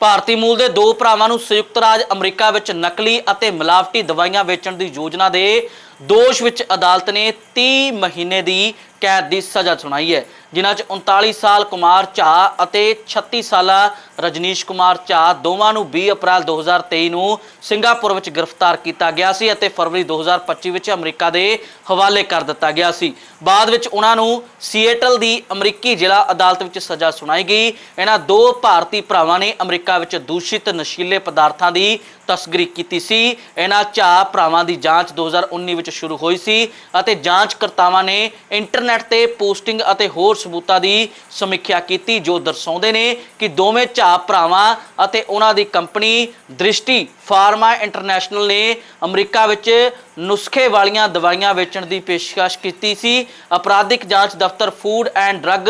ਭਾਰਤੀ ਮੂਲ ਦੇ ਦੋ ਭਰਾਵਾਂ ਨੂੰ ਸੰਯੁਕਤ ਰਾਜ ਅਮਰੀਕਾ ਵਿੱਚ ਨਕਲੀ ਅਤੇ ਮਿਲਾਵਟੀ ਦਵਾਈਆਂ ਵੇਚਣ ਦੀ ਯੋਜਨਾ ਦੇ ਦੋਸ਼ ਵਿੱਚ ਅਦਾਲਤ ਨੇ 30 ਮਹੀਨੇ ਦੀ ਕੈਦ ਦੀ ਸਜ਼ਾ ਸੁਣਾਈ ਹੈ। ਜਿਨ੍ਹਾਂ 'ਚ 39 ਸਾਲ ਕੁਮਾਰ ਝਾ ਅਤੇ 36 ਸਾਲਾ ਰਜਨੀਸ਼ ਕੁਮਾਰ ਝਾ ਦੋਵਾਂ ਨੂੰ 20 ਅਪ੍ਰੈਲ 2023 ਨੂੰ ਸਿੰਗਾਪੁਰ ਵਿੱਚ ਗ੍ਰਿਫਤਾਰ ਕੀਤਾ ਗਿਆ ਸੀ ਅਤੇ ਫਰਵਰੀ 2025 ਵਿੱਚ ਅਮਰੀਕਾ ਦੇ ਹਵਾਲੇ ਕਰ ਦਿੱਤਾ ਗਿਆ ਸੀ। ਬਾਅਦ ਵਿੱਚ ਉਹਨਾਂ ਨੂੰ ਸੀਏਟਲ ਦੀ ਅਮਰੀਕੀ ਜ਼ਿਲ੍ਹਾ ਅਦਾਲਤ ਵਿੱਚ ਸਜ਼ਾ ਸੁਣਾਈ ਗਈ। ਇਹਨਾਂ ਦੋ ਭਾਰਤੀ ਭਰਾਵਾਂ ਨੇ ਅਮਰੀਕਾ ਵਿੱਚ ਦੂਸ਼ਿਤ ਨਸ਼ੀਲੇ ਪਦਾਰਥਾਂ ਦੀ ਤਸਕਰੀ ਕੀਤੀ ਸੀ। ਇਹਨਾਂ ਝਾ ਭਰਾਵਾਂ ਦੀ ਜਾਂਚ 2019 ਵਿੱਚ ਸ਼ੁਰੂ ਹੋਈ ਸੀ ਅਤੇ ਜਾਂਚਕਰਤਾਵਾਂ ਨੇ ਇੰਟਰਨੈਟ ਤੇ ਪੋਸਟਿੰਗ ਅਤੇ ਹੋਰ ਸਬੂਤਾਂ ਦੀ ਸਮੀਖਿਆ ਕੀਤੀ ਜੋ ਦਰਸਾਉਂਦੇ ਨੇ ਕਿ ਦੋਵੇਂ ਝਾ ਭਰਾਵਾਂ ਅਤੇ ਉਹਨਾਂ ਦੀ ਕੰਪਨੀ ਦ੍ਰਿਸ਼ਟੀ ਫਾਰਮਾ ਇੰਟਰਨੈਸ਼ਨਲ ਨੇ ਅਮਰੀਕਾ ਵਿੱਚ ਨੁਸਖੇ ਵਾਲੀਆਂ ਦਵਾਈਆਂ ਵੇਚਣ ਦੀ ਪੇਸ਼ਕਸ਼ ਕੀਤੀ ਸੀ। ਅਪਰਾਧਿਕ ਜਾਂਚ ਦਫ਼ਤਰ food and drug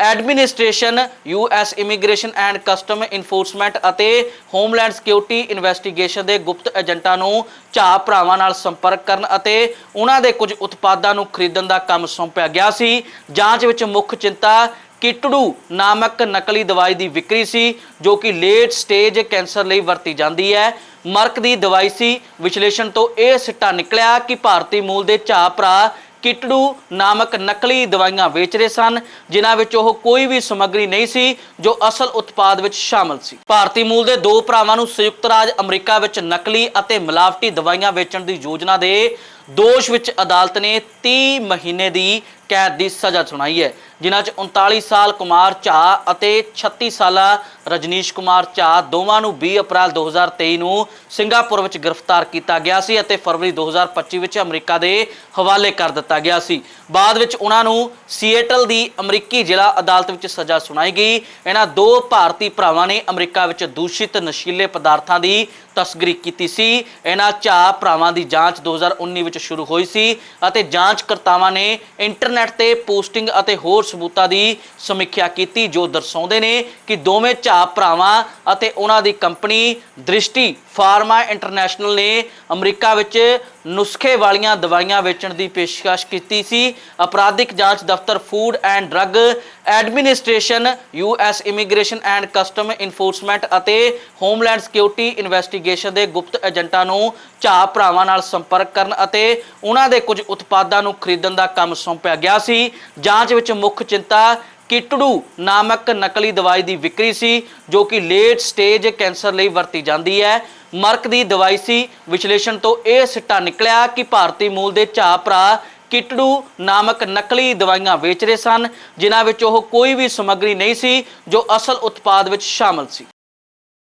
administration US immigration and custom enforcement ਅਤੇ ਹੋਮਲੈਂਡ ਸਿਕਿਉਰਿਟੀ ਇਨਵੈਸਟੀਗੇਸ਼ਨ ਦੇ ਗੁਪਤ ਏਜੰਟਾਂ ਨੂੰ ਝਾ ਭਰਾਵਾਂ ਨਾਲ ਸੰਪਰਕ ਕਰਨ ਅਤੇ ਉਹਨਾਂ ਦੇ ਕੁਝ ਉਤਪਾਦਾਂ ਨੂੰ ਖਰੀਦਣ ਦਾ ਕੰਮ ਸੌਂਪਿਆ ਗਿਆ ਸੀ। ਜਾਂਚ ਵਿੱਚ ਮੁੱਖ ਚਿੰਤਾ ਕਿਟੜੂ ਨਾਮਕ ਨਕਲੀ ਦਵਾਈ ਦੀ ਵਿਕਰੀ ਸੀ, ਜੋ ਕਿ ਲੇਟ ਸਟੇਜ ਕੈਂਸਰ ਲਈ ਵਰਤੀ ਜਾਂਦੀ ਹੈ। ਮਰਕ ਦੀ ਦਵਾਈ ਸੀ। ਵਿਸ਼ਲੇਸ਼ਣ ਤੋਂ ਇਹ ਸਿੱਟਾ ਨਿਕਲਿਆ ਕਿ ਭਾਰਤੀ ਮੂਲ ਦੇ ਝਾ ਭਰਾ ਕਿਟੜੂ ਨਾਮਕ ਨਕਲੀ ਦਵਾਈਆਂ ਵੇਚ ਰਹੇ ਸਨ, ਜਿਨ੍ਹਾਂ ਵਿੱਚ ਉਹ ਕੋਈ ਵੀ ਸਮੱਗਰੀ ਨਹੀਂ ਸੀ, ਜੋ ਅਸਲ ਉਤਪਾਦ ਵਿੱਚ ਸ਼ਾਮਲ ਸੀ। ਭਾਰਤੀ ਮੂਲ ਦੇ ਦੋ ਭਰਾਵਾਂ ਨੂੰ ਸੰਯੁਕਤ ਰਾਜ ਅਮਰੀਕਾ ਵਿੱਚ ਨਕਲੀ ਅਤੇ ਮਿਲਾਵਟੀ ਦਵਾਈਆਂ ਵੇਚਣ ਦੀ ਯੋਜਨਾ ਦੇ ਦੋਸ਼ ਵਿੱਚ ਅਦਾਲਤ ਨੇ 30 ਮਹੀਨੇ ਦੀ ਕੈਦ ਦੀ ਸਜ਼ਾ ਸੁਣਾਈ ਹੈ, ਜਿਨ੍ਹਾਂ 'ਚ 39 ਸਾਲ ਕੁਮਾਰ ਝਾ ਅਤੇ 36 ਸਾਲਾ ਰਜਨੀਸ਼ ਕੁਮਾਰ ਝਾ ਦੋਵਾਂ ਨੂੰ 20 ਅਪ੍ਰੈਲ 2023 ਨੂੰ ਸਿੰਗਾਪੁਰ ਵਿੱਚ ਗ੍ਰਿਫਤਾਰ ਕੀਤਾ ਗਿਆ ਸੀ ਅਤੇ ਫਰਵਰੀ 2025 ਵਿੱਚ ਅਮਰੀਕਾ ਦੇ ਹਵਾਲੇ ਕਰ ਦਿੱਤਾ ਗਿਆ ਸੀ। ਬਾਅਦ ਵਿੱਚ ਉਹਨਾਂ ਨੂੰ ਸੀਏਟਲ ਦੀ ਅਮਰੀਕੀ ਜ਼ਿਲ੍ਹਾ ਅਦਾਲਤ ਵਿੱਚ ਸਜ਼ਾ ਸੁਣਾਈ ਗਈ। ਇਹਨਾਂ ਦੋ ਭਾਰਤੀ ਭਰਾਵਾਂ ਨੇ ਅਮਰੀਕਾ ਵਿੱਚ ਦੂਸ਼ਿਤ ਨਸ਼ੀਲੇ ਪਦਾਰਥਾਂ ਦੀ ਤਸਕਰੀ ਕੀਤੀ ਸੀ। ਇਹਨਾਂ ਝਾ ਭਰਾਵਾਂ ਦੀ ਜਾਂਚ 2019 ਵਿੱਚ ਸ਼ੁਰੂ ਹੋਈ ਸੀ ਅਤੇ ਜਾਂਚਕਰਤਾਵਾਂ ਨੇ ਇੰਟਰਨੈਟ ਤੇ ਪੋਸਟਿੰਗ ਅਤੇ ਹੋਰ ਸਬੂਤਾਂ ਦੀ ਸਮੀਖਿਆ ਕੀਤੀ, ਜੋ ਦਰਸਾਉਂਦੇ ਨੇ ਕਿ ਦੋਵੇਂ ਝਾ ਭਰਾਵਾਂ ਅਤੇ ਉਹਨਾਂ ਦੀ ਕੰਪਨੀ ਦ੍ਰਿਸ਼ਟੀ ਫਾਰਮਾ ਇੰਟਰਨੈਸ਼ਨਲ ਨੇ ਅਮਰੀਕਾ ਵਿੱਚ ਨੁਸਖੇ ਵਾਲੀਆਂ ਦਵਾਈਆਂ ਵੇਚਣ ਦੀ ਪੇਸ਼ਕਸ਼ ਕੀਤੀ ਸੀ। ਅਪਰਾਧਿਕ ਜਾਂਚ ਦਫ਼ਤਰ food and drug administration US immigration and custom enforcement ਅਤੇ ਹੋਮਲੈਂਡ ਸਿਕਿਉਰਿਟੀ ਇਨਵੈਸਟੀਗੇਸ਼ਨ ਦੇ ਗੁਪਤ ਏਜੰਟਾਂ ਨੂੰ ਝਾ ਭਰਾਵਾਂ ਨਾਲ ਸੰਪਰਕ ਕਰਨ ਅਤੇ ਉਹਨਾਂ ਦੇ ਕੁਝ ਉਤਪਾਦਾਂ ਨੂੰ ਖਰੀਦਣ ਦਾ ਕੰਮ ਸੌਂਪਿਆ ਗਿਆ ਸੀ। ਜਾਂਚ ਵਿੱਚ ਮੁੱਖ ਚਿੰਤਾ ਕਿਟੜੂ ਨਾਮਕ ਨਕਲੀ ਦਵਾਈ ਦੀ ਵਿਕਰੀ ਸੀ, ਜੋ ਕਿ ਲੇਟ ਸਟੇਜ ਕੈਂਸਰ ਲਈ ਵਰਤੀ ਜਾਂਦੀ ਹੈ। ਮਰਕ ਦੀ ਦਵਾਈ ਸੀ। ਵਿਸ਼ਲੇਸ਼ਣ ਤੋਂ ਇਹ ਸਿੱਟਾ ਨਿਕਲਿਆ ਕਿ ਭਾਰਤੀ ਮੂਲ ਦੇ ਝਾ ਭਰਾ ਕਿਟੜੂ ਨਾਮਕ ਨਕਲੀ ਦਵਾਈਆਂ ਵੇਚ ਰਹੇ ਸਨ, ਜਿਨ੍ਹਾਂ ਵਿੱਚ ਉਹ ਕੋਈ ਵੀ ਸਮੱਗਰੀ ਨਹੀਂ ਸੀ, ਜੋ ਅਸਲ ਉਤਪਾਦ ਵਿੱਚ ਸ਼ਾਮਲ ਸੀ।